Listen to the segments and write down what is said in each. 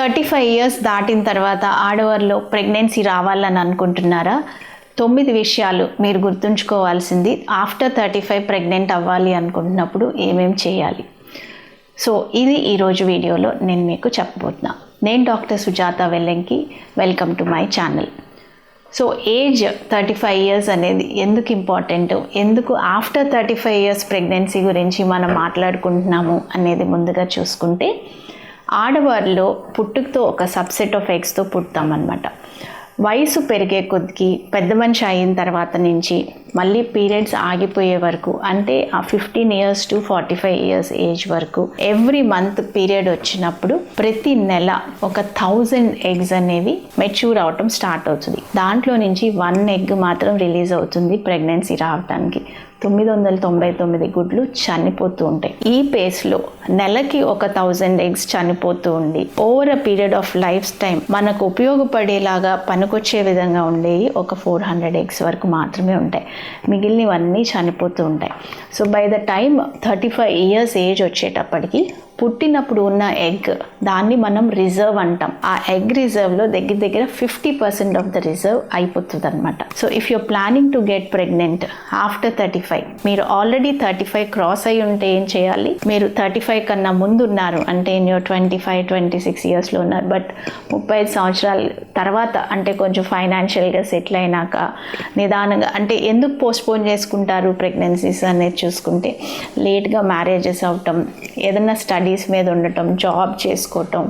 Thirty five years దాటిన తర్వాత ఆడవారిలో pregnancy రావాలని అనుకుంటున్నారా? తొమ్మిది విషయాలు మీరు గుర్తుంచుకోవాల్సింది. ఆఫ్టర్ థర్టీ ఫైవ్ ప్రెగ్నెంట్ అవ్వాలి అనుకుంటున్నప్పుడు ఏమేమి చేయాలి? సో ఇది ఈరోజు వీడియోలో నేను మీకు చెప్పబోతున్నా. నేను doctor Sujatha Vellenki. Welcome to my channel. So age thirty five years అనేది ఎందుకు ఇంపార్టెంట్? ఎందుకు after thirty five years pregnancy గురించి మనం మాట్లాడుకుంటున్నాము అనేది ముందుగా చూసుకుంటే ఆడవారిలో పుట్టుకతో ఒక సబ్సెట్ ఆఫ్ ఎగ్స్తో పుడతామన్నమాట. వయసు పెరిగే కొద్దికి పెద్ద మనిషి అయిన తర్వాత నుంచి మళ్ళీ పీరియడ్స్ ఆగిపోయే వరకు అంటే ఆ fifteen years to forty five years age వరకు ఎవ్రీ మంత్ పీరియడ్ వచ్చినప్పుడు ప్రతి నెల ఒక థౌజండ్ ఎగ్స్ అనేవి మెచ్యూర్ అవటం స్టార్ట్ అవుతుంది. దాంట్లో నుంచి వన్ ఎగ్ మాత్రం రిలీజ్ అవుతుంది ప్రెగ్నెన్సీ రావడానికి తొమ్మిది వందల తొంభై తొమ్మిది గుడ్లు చనిపోతూ ఉంటాయి. ఈ పేస్లో నెలకి ఒక థౌజండ్ ఎగ్స్ చనిపోతూ ఉండి over a period of life time మనకు ఉపయోగపడేలాగా పనికొచ్చే విధంగా ఉండేవి ఒక ఫోర్ హండ్రెడ్ ఎగ్స్ వరకు మాత్రమే ఉంటాయి. మిగిలినవన్నీ చనిపోతూ ఉంటాయి. So by the time thirty five years age వచ్చేటప్పటికి పుట్టినప్పుడు ఉన్న ఎగ్ దాన్ని మనం రిజర్వ్ అంటాం. ఆ ఎగ్ రిజర్వ్లో దగ్గర దగ్గర fifty percent of the reserve అయిపోతుంది అనమాట so if you're planning to get pregnant after thirty five మీరు ఆల్రెడీ థర్టీ ఫైవ్ క్రాస్ అయి ఉంటే ఏం చేయాలి? మీరు థర్టీ ఫైవ్ కన్నా ముందు ఉన్నారు అంటే your twenty five twenty six ఇయర్స్లో ఉన్నారు బట్ ముప్పై ఐదు సంవత్సరాల తర్వాత అంటే కొంచెం ఫైనాన్షియల్గా సెటిల్ అయినాక నిదానంగా అంటే ఎందుకు పోస్ట్పోన్ చేసుకుంటారు ప్రెగ్నెన్సీస్ అనేది చూసుకుంటే లేట్గా మ్యారేజెస్ అవటం ఏదైనా స్టడీస్ మీద ఉండటం జాబ్ చేసుకోవటం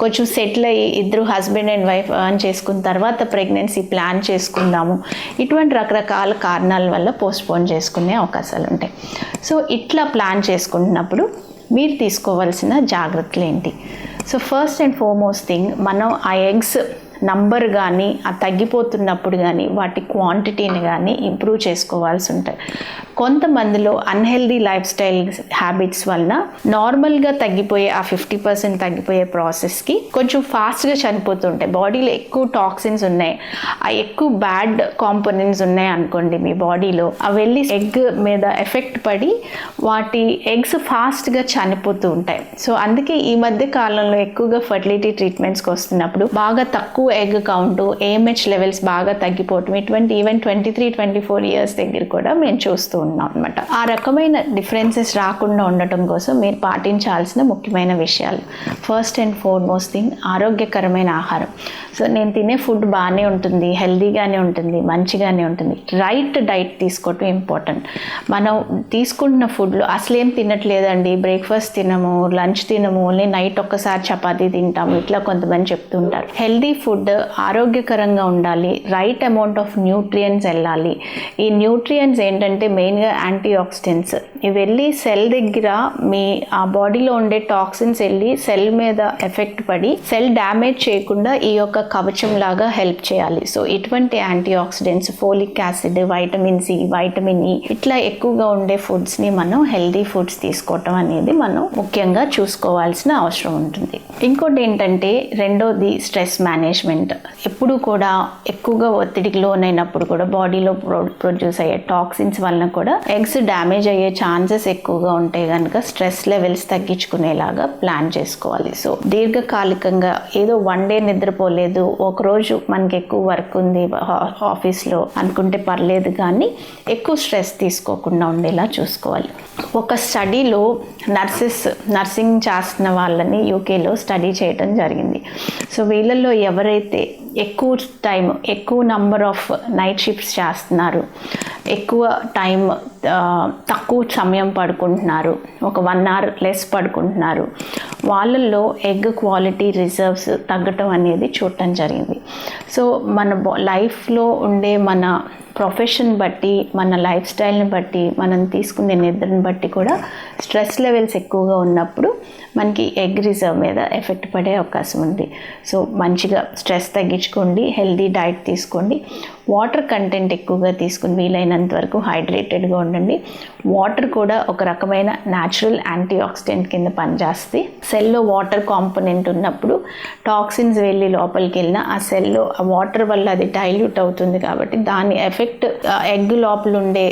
కొంచెం సెటిల్ అయ్యి ఇద్దరు హస్బెండ్ అండ్ వైఫ్ అర్న్ చేసుకున్న తర్వాత ప్రెగ్నెన్సీ ప్లాన్ చేసుకుందాము. ఇటువంటి రకరకాల కారణాల వల్ల పోస్ట్పోన్ చేసుకునే అవకాశాలు ఉంటాయి. సో ఇట్లా ప్లాన్ చేసుకుంటున్నప్పుడు మీరు తీసుకోవాల్సిన జాగ్రత్తలు ఏంటి? So first and foremost thing మనం ఆ ఎగ్స్ నంబర్ కానీ ఆ తగ్గిపోతున్నప్పుడు కానీ వాటి క్వాంటిటీని కానీ ఇంప్రూవ్ చేసుకోవాల్సి ఉంటుంది కొంతమందిలో అన్హెల్దీ లైఫ్ స్టైల్ హ్యాబిట్స్ వలన నార్మల్గా తగ్గిపోయే ఆ ఫిఫ్టీ పర్సెంట్ తగ్గిపోయే ప్రాసెస్కి కొంచెం ఫాస్ట్గా చనిపోతుంటాయి. బాడీలో ఎక్కువ టాక్సిన్స్ ఉన్నాయి. ఆ ఎక్కువ బ్యాడ్ కాంపోనెంట్స్ ఉన్నాయి అనుకోండి మీ బాడీలో అవి వెళ్ళి ఎగ్ మీద ఎఫెక్ట్ పడి వాటి ఎగ్స్ ఫాస్ట్గా చనిపోతూ ఉంటాయి. సో అందుకే ఈ మధ్య కాలంలో ఎక్కువగా ఫర్టిలిటీ ట్రీట్మెంట్స్కి వస్తున్నప్పుడు బాగా తక్కువ ఎగ్ కౌంట్ ఏఎంహెచ్ లెవెల్స్ బాగా తగ్గిపోవటం ఇటువంటి even twenty three twenty four years దగ్గర కూడా మేము చూస్తూ ఉన్నాం అనమాట ఆ రకమైన డిఫరెన్సెస్ రాకుండా ఉండటం కోసం మీరు పాటించాల్సిన ముఖ్యమైన విషయాలు. ఫస్ట్ అండ్ ఫోర్మోస్ట్ థింగ్ ఆరోగ్యకరమైన ఆహారం. సో నేను తినే ఫుడ్ బాగానే ఉంటుంది హెల్దీగానే ఉంటుంది మంచిగానే ఉంటుంది. రైట్ డైట్ తీసుకోవటం ఇంపార్టెంట్ మనం తీసుకుంటున్న ఫుడ్లో అసలేం తినట్లేదండి. బ్రేక్ఫాస్ట్ తినము లంచ్ తినము ఓన్లీ నైట్ ఒక్కసారి చపాతీ తింటాము ఇట్లా కొంతమంది చెప్తుంటారు. హెల్దీ ఫుడ్ ఆరోగ్యకరంగా ఉండాలి. రైట్ అమౌంట్ ఆఫ్ న్యూట్రియన్స్ వెళ్ళాలి. ఈ న్యూట్రియన్స్ ఏంటంటే మెయిన్గా యాంటీ ఆక్సిడెంట్స్ ఇవి వెళ్ళి సెల్ దగ్గర మీ ఆ బాడీలో ఉండే టాక్సిన్స్ వెళ్ళి సెల్ మీద ఎఫెక్ట్ పడి సెల్ డ్యామేజ్ చేయకుండా ఈ యొక్క కవచం లాగా హెల్ప్ చేయాలి. సో ఇటువంటి anti oxidants folic acid vitamin C vitamin E ఇట్లా ఎక్కువగా ఉండే ఫుడ్స్ని మనం హెల్దీ ఫుడ్స్ తీసుకోవటం అనేది మనం ముఖ్యంగా చూసుకోవాల్సిన అవసరం ఉంటుంది. ఇంకోటి ఏంటంటే రెండోది స్ట్రెస్ మేనేజ్మెంట్. ఎప్పుడు కూడా ఎక్కువగా ఒత్తిడికి లోనైనప్పుడు కూడా బాడీలో ప్రొడ్యూస్ అయ్యే టాక్సిన్స్ వలన కూడా ఎగ్స్ డ్యామేజ్ అయ్యే ఛాన్సెస్ ఎక్కువగా ఉంటే కనుక స్ట్రెస్ లెవెల్స్ తగ్గించుకునేలాగా ప్లాన్ చేసుకోవాలి. సో దీర్ఘకాలికంగా ఏదో వన్ డే నిద్రపోలేదు ఒక రోజు మనకి ఎక్కువ వర్క్ ఉంది ఆఫీస్లో అనుకుంటే పర్లేదు కానీ ఎక్కువ స్ట్రెస్ తీసుకోకుండా ఉండేలా చూసుకోవాలి. ఒక స్టడీలో నర్సెస్ నర్సింగ్ చేస్తున్న వాళ్ళని యూకేలో స్టడీ చేయడం జరిగింది. సో వీళ్ళల్లో ఎవరైతే ఎక్కువ టైం ఎక్కువ నంబర్ ఆఫ్ నైట్ షిఫ్ట్స్ చేస్తున్నారు. ఎక్కువ టైం తక్కువ సమయం పడుకుంటున్నారు. ఒక వన్ అవర్ లెస్ పడుకుంటున్నారు. వాళ్ళల్లో ఎగ్ క్వాలిటీ రిజర్వ్స్ తగ్గటం అనేది చూడటం జరిగింది. సో మన లైఫ్లో ఉండే మన ప్రొఫెషన్ బట్టి మన లైఫ్ స్టైల్ని బట్టి మనం తీసుకునే నిద్రని బట్టి కూడా స్ట్రెస్ లెవెల్స్ ఎక్కువగా ఉన్నప్పుడు మనకి ఎగ్ రిజర్వ్ మీద ఎఫెక్ట్ పడే అవకాశం ఉంది. సో మంచిగా స్ట్రెస్ పెంచుకోండి హెల్దీ డైట్ తీసుకోండి. వాటర్ కంటెంట్ ఎక్కువగా తీసుకుని వీలైనంత వరకు హైడ్రేటెడ్గా ఉండండి. వాటర్ కూడా ఒక రకమైన న్యాచురల్ యాంటీ ఆక్సిడెంట్ కింద పనిచేస్తుంది. సెల్లో వాటర్ కాంపోనెంట్ ఉన్నప్పుడు టాక్సిన్స్ వెళ్ళి లోపలికి వెళ్ళిన ఆ సెల్లో ఆ వాటర్ వల్ల అది డైల్యూట్ అవుతుంది కాబట్టి దాని ఎఫెక్ట్ ఎగ్ లోపల ఉండే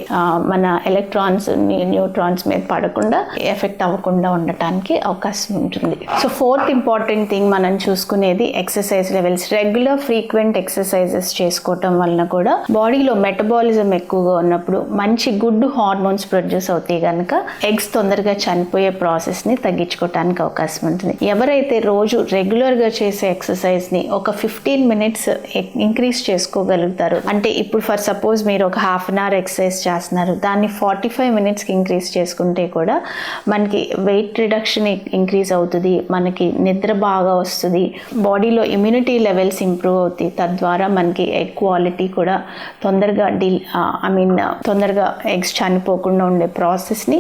మన ఎలక్ట్రాన్స్ న్యూట్రాన్స్ మీద పడకుండా ఎఫెక్ట్ అవ్వకుండా ఉండటానికి అవకాశం ఉంటుంది. సో ఫోర్త్ ఇంపార్టెంట్ థింగ్ మనం చూసుకునేది exercise levels. Regular frequent exercises చేసుకోవటం ఉన్నా కూడా బాడీలో మెటబాలిజం ఎక్కువగా ఉన్నప్పుడు మంచి గుడ్ హార్మోన్స్ ప్రొడ్యూస్ అవుతాయి కనుక ఎగ్స్ తొందరగా చనిపోయే ప్రాసెస్ని తగ్గించుకోవడానికి అవకాశం ఉంటుంది. ఎవరైతే రోజు రెగ్యులర్గా చేసే ఎక్సర్సైజ్ని ఒక ఫిఫ్టీన్ మినిట్స్ ఇంక్రీజ్ చేసుకోగలుగుతారు. అంటే ఇప్పుడు ఫర్ సపోజ్ మీరు ఒక హాఫ్ అన్ అవర్ ఎక్సర్సైజ్ చేస్తున్నారు. దాన్ని ఫార్టీ ఫైవ్ మినిట్స్కి ఇంక్రీజ్ చేసుకుంటే కూడా మనకి వెయిట్ రిడక్షన్ ఇంక్రీజ్ అవుతుంది. మనకి నిద్ర బాగా వస్తుంది. బాడీలో ఇమ్యూనిటీ లెవెల్స్ ఇంప్రూవ్ అవుతాయి. తద్వారా మనకి ఎగ్ క్వాలిటీ కూడా తొందరగా డీల్ ఐ మీన్ తొందరగా ఎగ్స్ చనిపోకుండా ఉండే ప్రాసెస్ని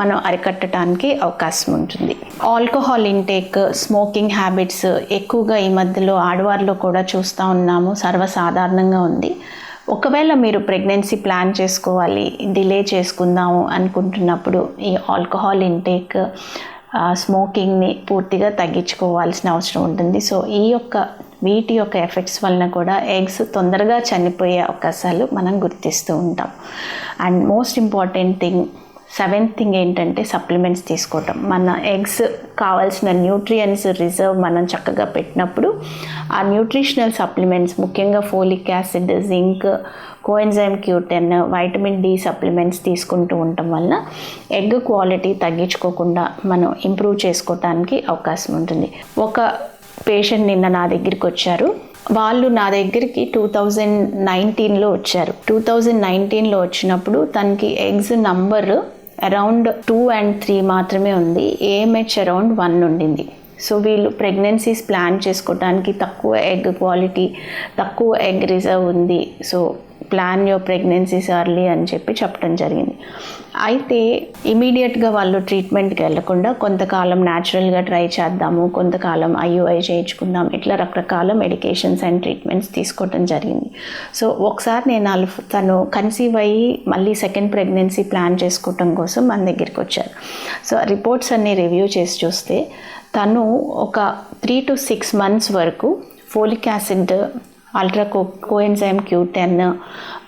మనం అరికట్టడానికి అవకాశం ఉంటుంది. ఆల్కహాల్ ఇంటేక్ స్మోకింగ్ హ్యాబిట్స్ ఎక్కువగా ఈ మధ్యలో ఆడవారిలో కూడా చూస్తూ ఉన్నాము. సర్వసాధారణంగా ఉంది. ఒకవేళ మీరు ప్రెగ్నెన్సీ ప్లాన్ చేసుకోవాలి డిలే చేసుకుందాము అనుకుంటున్నప్పుడు ఈ ఆల్కహాల్ ఇంటేక్ స్మోకింగ్ని పూర్తిగా తగ్గించుకోవాల్సిన అవసరం ఉంటుంది. సో ఈ యొక్క వీటి యొక్క ఎఫెక్ట్స్ వలన కూడా ఎగ్స్ తొందరగా చనిపోయే అవకాశాలు మనం గుర్తిస్తూ ఉంటాం. And most important thing seventh thing ఏంటంటే సప్లిమెంట్స్ తీసుకోవటం. మన ఎగ్స్ కావాల్సిన న్యూట్రియంట్స్ రిజర్వ్ మనం చక్కగా పెట్టినప్పుడు ఆ న్యూట్రిషనల్ సప్లిమెంట్స్ ముఖ్యంగా folic acid zinc coenzyme Q ten vitamin D supplements తీసుకుంటూ ఉండటం వలన ఎగ్ క్వాలిటీ తగ్గించుకోకుండా మనం ఇంప్రూవ్ చేసుకోవటానికి అవకాశం ఉంటుంది. ఒక పేషెంట్ నిన్న నా దగ్గరికి వచ్చారు. వాళ్ళు నా దగ్గరికి టూ థౌజండ్ నైన్టీన్లో వచ్చారు. టూ థౌజండ్ నైన్టీన్లో వచ్చినప్పుడు తనకి eggs number around two and three మాత్రమే ఉంది. ఏఎంహెచ్ అరౌండ్ వన్ ఉండింది. సో వీళ్ళు ప్రెగ్నెన్సీస్ ప్లాన్ చేసుకోవడానికి తక్కువ ఎగ్ క్వాలిటీ తక్కువ ఎగ్ రిజర్వ్ ఉంది. So plan your pregnancies early అని చెప్పి చెప్పడం జరిగింది. అయితే ఇమీడియట్గా వాళ్ళు ట్రీట్మెంట్కి వెళ్ళకుండా కొంతకాలం న్యాచురల్గా ట్రై చేద్దాము కొంతకాలం ఐయుఐ చేయించుకుందాం ఇట్లా రకరకాల మెడికేషన్స్ అండ్ ట్రీట్మెంట్స్ తీసుకోవడం జరిగింది. సో ఒకసారి నేను వాళ్ళు తను కన్సీవ్ అయ్యి మళ్ళీ సెకండ్ ప్రెగ్నెన్సీ ప్లాన్ చేసుకోవటం కోసం మన దగ్గరికి వచ్చారు. సో రిపోర్ట్స్ అన్ని రివ్యూ చేసి చూస్తే తను ఒక త్రీ టు సిక్స్ మంత్స్ వరకు folic acid ultra co coenzyme Q ten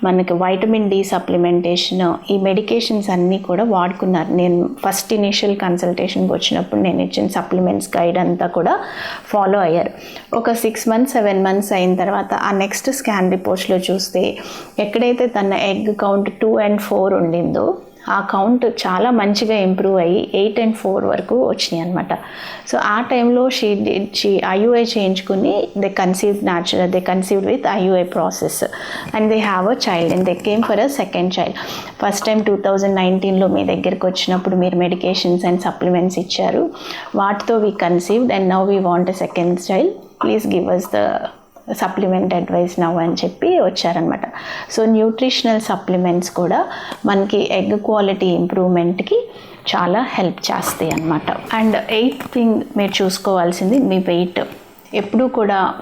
మనకి వైటమిన్ డి సప్లిమెంటేషన్ ఈ మెడికేషన్స్ అన్నీ కూడా వాడుకున్నారు. నేను ఫస్ట్ ఇనీషియల్ కన్సల్టేషన్కి వచ్చినప్పుడు నేను ఇచ్చిన సప్లిమెంట్స్ గైడ్ అంతా కూడా ఫాలో అయ్యారు. ఒక సిక్స్ మంత్స్ సెవెన్ మంత్స్ అయిన తర్వాత ఆ నెక్స్ట్ స్కాన్ రిపోర్ట్స్లో చూస్తే ఎక్కడైతే తన egg count two and four ఉండిందో ఆ కౌంట్ చాలా మంచిగా ఇంప్రూవ్ అయ్యి ఎయిట్ అండ్ ఫోర్ వరకు వచ్చినాయి అనమాట సో ఆ టైంలో షీ షీ ఐయుఐ చేయించుకుని they conceive natural they conceived with IUI process and they have a child and they came for a second child first time two thousand నైన్టీన్లో మీ దగ్గరికి వచ్చినప్పుడు మీరు మెడికేషన్స్ అండ్ సప్లిమెంట్స్ ఇచ్చారు. వాటితో we conceived and now we want a second child please give us the supplement advice నవ్వు అని చెప్పి వచ్చారనమాట సో న్యూట్రిషనల్ సప్లిమెంట్స్ కూడా మనకి ఎగ్ క్వాలిటీ ఇంప్రూవ్మెంట్కి చాలా హెల్ప్ చేస్తాయి అన్నమాట. అండ్ ఎయిత్ థింగ్ మీరు చూసుకోవాల్సింది మీ వెయిట్. ఎప్పుడూ కూడా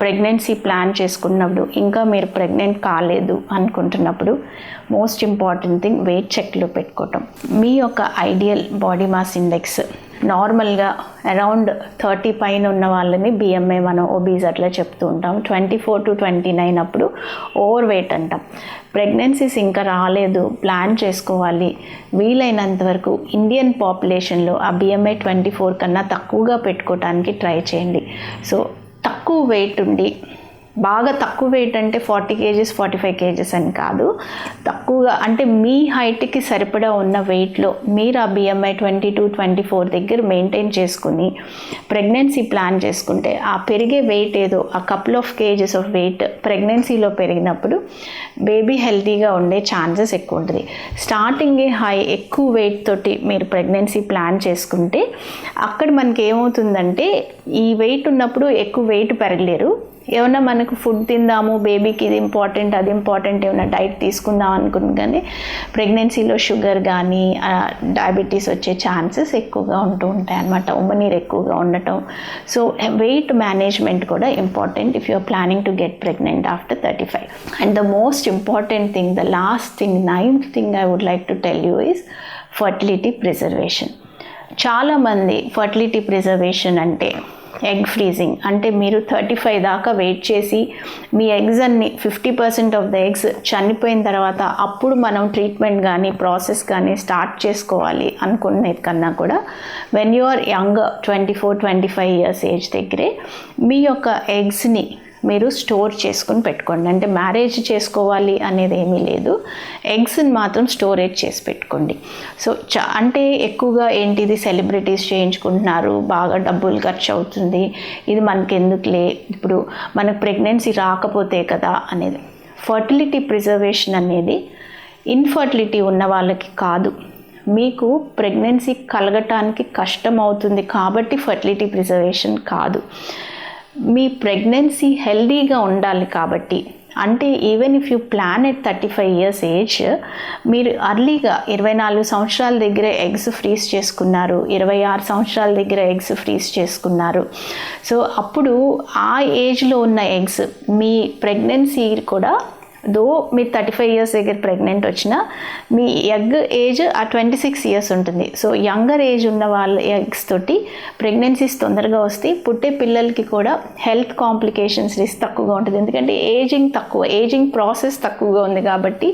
ప్రెగ్నెన్సీ ప్లాన్ చేసుకున్నప్పుడు ఇంకా మీరు ప్రెగ్నెంట్ కాలేదు అనుకుంటున్నప్పుడు మోస్ట్ ఇంపార్టెంట్ థింగ్ వెయిట్ చెక్లో పెట్టుకోవటం. మీ యొక్క ఐడియల్ బాడీ మాస్ ఇండెక్స్ నార్మల్గా అరౌండ్ థర్టీ పైన ఉన్న వాళ్ళని బిఎంఏ మనం ఒబీస్ అట్లా చెప్తూ ఉంటాం. Twenty four to twenty nine అప్పుడు ఓవర్ వెయిట్ అంటాం. ప్రెగ్నెన్సీస్ ఇంకా రాలేదు. ప్లాన్ చేసుకోవాలి. వీలైనంత వరకు ఇండియన్ పాపులేషన్లో ఆ బిఎంఐ ట్వంటీ ఫోర్ కన్నా తక్కువగా పెట్టుకోవడానికి ట్రై చేయండి. సో తక్కువ వెయిట్ ఉండి బాగా తక్కువ వెయిట్ అంటే forty kgs forty five kgs అని కాదు. తక్కువగా అంటే మీ హైట్కి సరిపడా ఉన్న వెయిట్లో మీరు ఆ BMI twenty two twenty four దగ్గర మెయింటైన్ చేసుకుని ప్రెగ్నెన్సీ ప్లాన్ చేసుకుంటే ఆ పెరిగే వెయిట్ ఏదో ఆ couple of kgs of weight ప్రెగ్నెన్సీలో పెరిగినప్పుడు బేబీ హెల్తీగా ఉండే ఛాన్సెస్ ఎక్కువ ఉంటుంది. స్టార్టింగే హై ఎక్కువ వెయిట్ తోటి మీరు ప్రెగ్నెన్సీ ప్లాన్ చేసుకుంటే అక్కడ మనకి ఏమవుతుందంటే ఈ వెయిట్ ఉన్నప్పుడు ఎక్కువ వెయిట్ పెరగలేరు. ఏమన్నా మనకు ఫుడ్ తిందాము బేబీకి ఇది ఇంపార్టెంట్ అది ఇంపార్టెంట్ ఏమైనా డైట్ తీసుకుందాం అనుకుని కానీ ప్రెగ్నెన్సీలో షుగర్ కానీ డయాబెటీస్ వచ్చే ఛాన్సెస్ ఎక్కువగా ఉంటూ ఉంటాయి అన్నమాట. ఉమ్మనీరు ఎక్కువగా ఉండటం. సో వెయిట్ మేనేజ్మెంట్ కూడా important if you're planning to get pregnant after thirty five and the most important thing the last thing ninth thing I would like to tell you is fertility preservation చాలామంది fertility preservation అంటే egg freezing. అంటే మీరు thirty five దాకా wait చేసి మీ eggs అన్ని fifty percent of the eggs చనిపోయిన తర్వాత అప్పుడు మనం ట్రీట్మెంట్ కానీ ప్రాసెస్ కానీ స్టార్ట్ చేసుకోవాలి అనుకునేది కన్నా కూడా when you are young twenty four twenty five years age దగ్గరే మీ యొక్క ఎగ్స్ని మీరు స్టోర్ చేసుకుని పెట్టుకోండి. అంటే మ్యారేజ్ చేసుకోవాలి అనేది ఏమీ లేదు. ఎగ్స్ని మాత్రం స్టోరేజ్ చేసి పెట్టుకోండి. సో చ అంటే ఎక్కువగా ఏంటిది సెలబ్రిటీస్ చేయించుకుంటున్నారు? బాగా డబ్బులు ఖర్చు అవుతుంది. ఇది మనకి ఎందుకులే ఇప్పుడు మనకు ప్రెగ్నెన్సీ రాకపోతే కదా అనేది. ఫర్టిలిటీ ప్రిజర్వేషన్ అనేది ఇన్ఫర్టిలిటీ ఉన్న వాళ్ళకి కాదు. మీకు ప్రెగ్నెన్సీ కలగటానికి కష్టం అవుతుంది కాబట్టి ఫర్టిలిటీ ప్రిజర్వేషన్ కాదు. మీ ప్రెగ్నెన్సీ హెల్దీగా ఉండాలి కాబట్టి. అంటే even if you plan at thirty five years age మీరు అర్లీగా ఇరవై నాలుగు సంవత్సరాల దగ్గర ఎగ్స్ ఫ్రీజ్ చేసుకున్నారు. ఇరవై ఆరు సంవత్సరాల దగ్గర ఎగ్స్ ఫ్రీజ్ చేసుకున్నారు. సో అప్పుడు ఆ ఏజ్లో ఉన్న ఎగ్స్ మీ ప్రెగ్నెన్సీ కూడా దో మీరు థర్టీ ఫైవ్ ఇయర్స్ దగ్గర ప్రెగ్నెంట్ వచ్చినా మీ ఎగ్ ఏజ్ ఆ ట్వంటీ సిక్స్ ఇయర్స్ ఉంటుంది. సో యంగర్ ఏజ్ ఉన్న వాళ్ళ ఎగ్స్ తోటి ప్రెగ్నెన్సీస్ తొందరగా వస్తాయి పుట్టే పిల్లలకి కూడా హెల్త్ కాంప్లికేషన్స్ రిస్క్ తక్కువగా ఉంటుంది. ఎందుకంటే ఏజింగ్ తక్కువ ఏజింగ్ ప్రాసెస్ తక్కువగా ఉంది కాబట్టి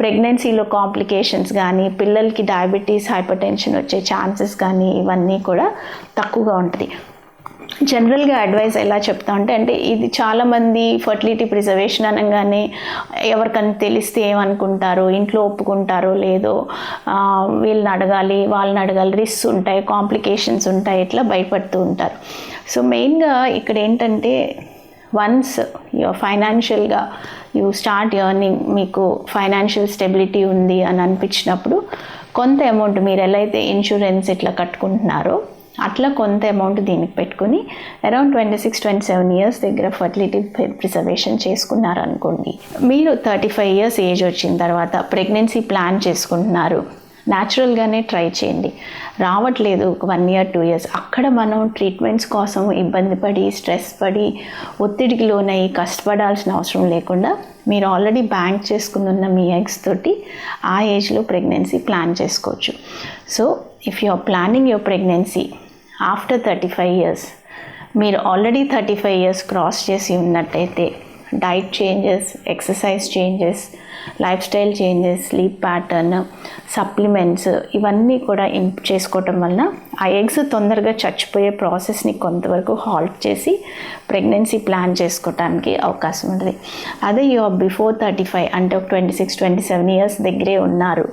ప్రెగ్నెన్సీలో కాంప్లికేషన్స్ కానీ పిల్లలకి డయాబెటీస్ హైపర్ టెన్షన్ వచ్చే ఛాన్సెస్ కానీ ఇవన్నీ కూడా తక్కువగా ఉంటుంది. జనరల్గా అడ్వైస్ ఎలా చెప్తా అంటే అంటే ఇది చాలామంది ఫర్టిలిటీ ప్రిజర్వేషన్ అనగానే ఎవరికైనా తెలిస్తే ఏమనుకుంటారో? ఇంట్లో ఒప్పుకుంటారో లేదో వీళ్ళని అడగాలి వాళ్ళని అడగాలి రిస్క్ ఉంటాయి కాంప్లికేషన్స్ ఉంటాయి ఇట్లా భయపడుతూ ఉంటారు. సో మెయిన్గా ఇక్కడ ఏంటంటే వన్స్ ఫైనాన్షియల్గా యూ స్టార్ట్ ఎర్నింగ్ మీకు ఫైనాన్షియల్ స్టెబిలిటీ ఉంది అని అనిపించినప్పుడు కొంత అమౌంట్ మీరు ఎలా అయితే ఇన్సూరెన్స్ ఇట్లా కట్టుకుంటున్నారో అట్లా కొంత అమౌంట్ దీనికి పెట్టుకుని around twenty six twenty seven years దగ్గర ఫర్టిలిటీ ప్రిజర్వేషన్ చేసుకున్నారనుకోండి. మీరు థర్టీ ఫైవ్ ఇయర్స్ ఏజ్ వచ్చిన తర్వాత ప్రెగ్నెన్సీ ప్లాన్ చేసుకుంటున్నారు. న్యాచురల్గానే ట్రై చేయండి. రావట్లేదు వన్ ఇయర్ టూ ఇయర్స్ అక్కడ మనం ట్రీట్మెంట్స్ కోసం ఇబ్బంది పడి స్ట్రెస్ పడి ఒత్తిడికి లోనయ్యి కష్టపడాల్సిన అవసరం లేకుండా మీరు ఆల్రెడీ బ్యాంక్ చేసుకుని ఉన్న మీ ఎగ్స్ తోటి ఆ ఏజ్లో ప్రెగ్నెన్సీ ప్లాన్ చేసుకోవచ్చు. So if you are planning your pregnancy after thirty five years మీరు already thirty five years cross చేసి ఉన్నట్టయితే diet changes exercise changes life style changes sleep pattern supplements ఇవన్నీ కూడా ఇంప్ చేసుకోవటం వలన ఆ ఎగ్స్ తొందరగా చచ్చిపోయే ప్రాసెస్ని కొంతవరకు హాల్ట్ చేసి ప్రెగ్నెన్సీ ప్లాన్ చేసుకోవటానికి అవకాశం ఉంటుంది అదే యూ బిఫోర్ థర్టీ ఫైవ్ అంటే ఒక twenty six twenty seven years దగ్గరే ఉన్నారు.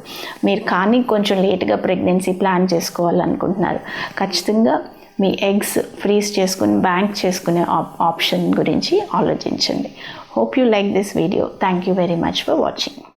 మీరు కానీ కొంచెం లేట్గా ప్రెగ్నెన్సీ ప్లాన్ చేసుకోవాలనుకుంటున్నారు. ఖచ్చితంగా మీ ఎగ్స్ ఫ్రీజ్ చేసుకుని బ్యాంక్ చేసుకునే ఆప్ ఆప్షన్ గురించి ఆలోచించండి. Hope you like this video thank you very much for watching